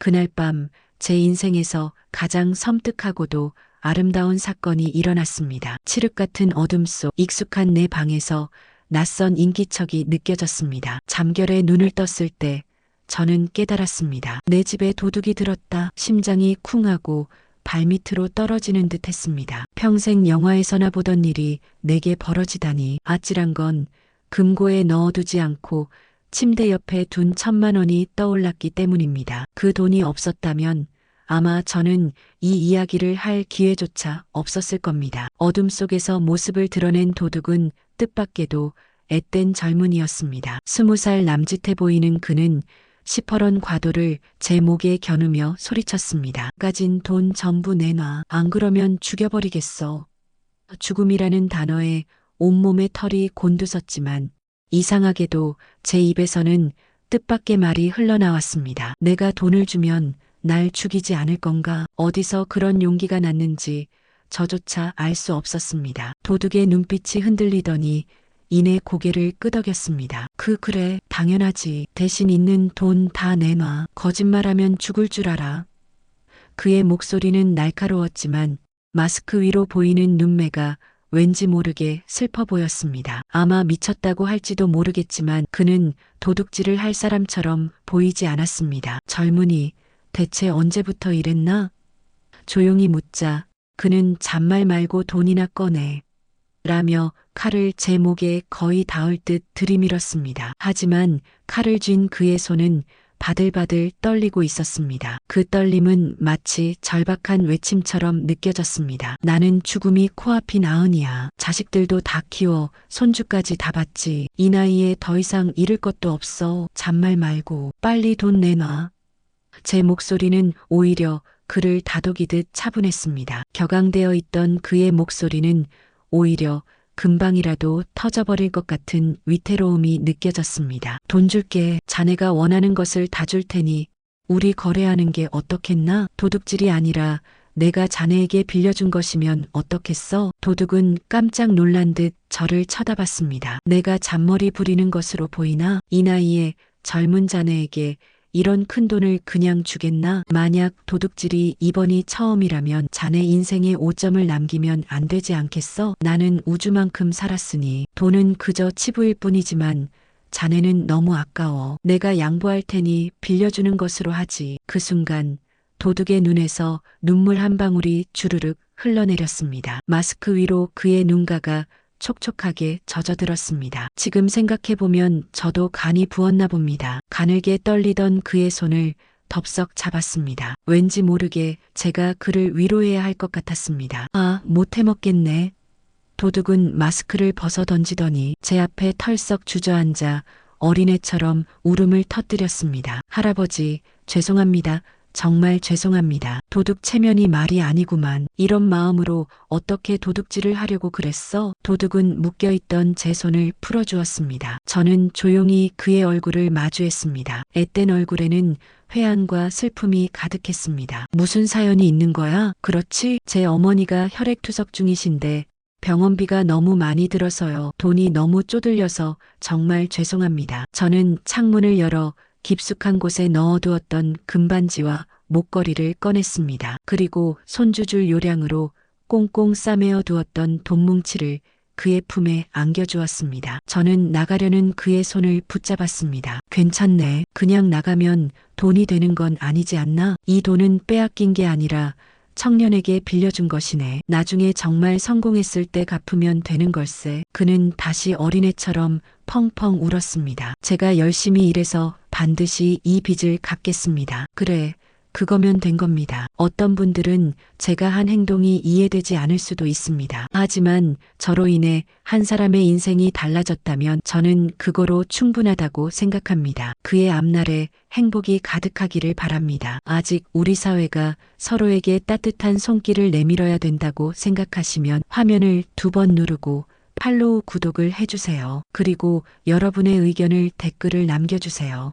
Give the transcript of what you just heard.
그날 밤 제 인생에서 가장 섬뜩하고도 아름다운 사건이 일어났습니다. 칠흑 같은 어둠 속 익숙한 내 방에서 낯선 인기척이 느껴졌습니다. 잠결에 눈을 떴을 때 저는 깨달았습니다. 내 집에 도둑이 들었다. 심장이 쿵하고 발밑으로 떨어지는 듯 했습니다. 평생 영화에서나 보던 일이 내게 벌어지다니 아찔한 건 금고에 넣어두지 않고 침대 옆에 둔 천만 원이 떠올랐기 때문입니다. 그 돈이 없었다면 아마 저는 이 이야기를 할 기회조차 없었을 겁니다. 어둠 속에서 모습을 드러낸 도둑은 뜻밖에도 앳된 젊은이였습니다. 스무 살 남짓해 보이는 그는 시퍼런 과도를 제 목에 겨누며 소리쳤습니다. 가진 돈 전부 내놔. 안 그러면 죽여버리겠어. 죽음이라는 단어에 온몸에 털이 곤두섰지만 이상하게도 제 입에서는 뜻밖의 말이 흘러나왔습니다. 내가 돈을 주면 날 죽이지 않을 건가? 어디서 그런 용기가 났는지 저조차 알 수 없었습니다. 도둑의 눈빛이 흔들리더니 이내 고개를 끄덕였습니다. 그 그래 당연하지. 대신 있는 돈 다 내놔. 거짓말하면 죽을 줄 알아. 그의 목소리는 날카로웠지만 마스크 위로 보이는 눈매가 왠지 모르게 슬퍼 보였습니다. 아마 미쳤다고 할지도 모르겠지만 그는 도둑질을 할 사람처럼 보이지 않았습니다. 젊은이, 대체 언제부터 이랬나? 조용히 묻자 그는 잔말 말고 돈이나 꺼내. 라며 칼을 제 목에 거의 닿을 듯 들이밀었습니다. 하지만 칼을 쥔 그의 손은 바들바들 떨리고 있었습니다. 그 떨림은 마치 절박한 외침처럼 느껴졌습니다. 나는 죽음이 코앞이 나으니야. 자식들도 다 키워 손주까지 다 봤지. 이 나이에 더 이상 잃을 것도 없어. 잔말 말고 빨리 돈 내놔. 제 목소리는 오히려 그를 다독이듯 차분했습니다. 격앙되어 있던 그의 목소리는 오히려 금방이라도 터져버릴 것 같은 위태로움이 느껴졌습니다. 돈 줄게. 자네가 원하는 것을 다 줄 테니 우리 거래하는 게 어떻겠나? 도둑질이 아니라 내가 자네에게 빌려준 것이면 어떻겠어? 도둑은 깜짝 놀란 듯 저를 쳐다봤습니다. 내가 잔머리 부리는 것으로 보이나? 이 나이에 젊은 자네에게 이런 큰 돈을 그냥 주겠나? 만약 도둑질이 이번이 처음이라면 자네 인생에 오점을 남기면 안 되지 않겠어? 나는 우주만큼 살았으니 돈은 그저 치부일 뿐이지만 자네는 너무 아까워. 내가 양보할 테니 빌려주는 것으로 하지. 그 순간 도둑의 눈에서 눈물 한 방울이 주르륵 흘러내렸습니다. 마스크 위로 그의 눈가가 촉촉하게 젖어들었습니다. 지금 생각해보면 저도 간이 부었나 봅니다. 가늘게 떨리던 그의 손을 덥석 잡았습니다. 왠지 모르게 제가 그를 위로해야 할 것 같았습니다. 아, 못해 먹겠네. 도둑은 마스크를 벗어 던지더니 제 앞에 털썩 주저앉아 어린애처럼 울음을 터뜨렸습니다. 할아버지, 죄송합니다. 정말 죄송합니다. 도둑 체면이 말이 아니구만. 이런 마음으로 어떻게 도둑질을 하려고 그랬어? 도둑은 묶여있던 제 손을 풀어주었습니다. 저는 조용히 그의 얼굴을 마주했습니다. 앳된 얼굴에는 회한과 슬픔이 가득했습니다. 무슨 사연이 있는 거야? 그렇지? 제 어머니가 혈액투석 중이신데 병원비가 너무 많이 들어서요. 돈이 너무 쪼들려서 정말 죄송합니다. 저는 창문을 열어 깊숙한 곳에 넣어두었던 금반지와 목걸이를 꺼냈습니다. 그리고 손주줄 요량으로 꽁꽁 싸매어 두었던 돈뭉치를 그의 품에 안겨주었습니다. 저는 나가려는 그의 손을 붙잡았습니다. 괜찮네. 그냥 나가면 돈이 되는 건 아니지 않나? 이 돈은 빼앗긴 게 아니라 청년에게 빌려준 것이네. 나중에 정말 성공했을 때 갚으면 되는 걸세. 그는 다시 어린애처럼 펑펑 울었습니다. 제가 열심히 일해서 반드시 이 빚을 갚겠습니다. 그래. 그거면 된 겁니다. 어떤 분들은 제가 한 행동이 이해되지 않을 수도 있습니다. 하지만 저로 인해 한 사람의 인생이 달라졌다면 저는 그거로 충분하다고 생각합니다. 그의 앞날에 행복이 가득하기를 바랍니다. 아직 우리 사회가 서로에게 따뜻한 손길을 내밀어야 된다고 생각하시면 화면을 두 번 누르고 팔로우 구독을 해주세요. 그리고 여러분의 의견을 댓글을 남겨주세요.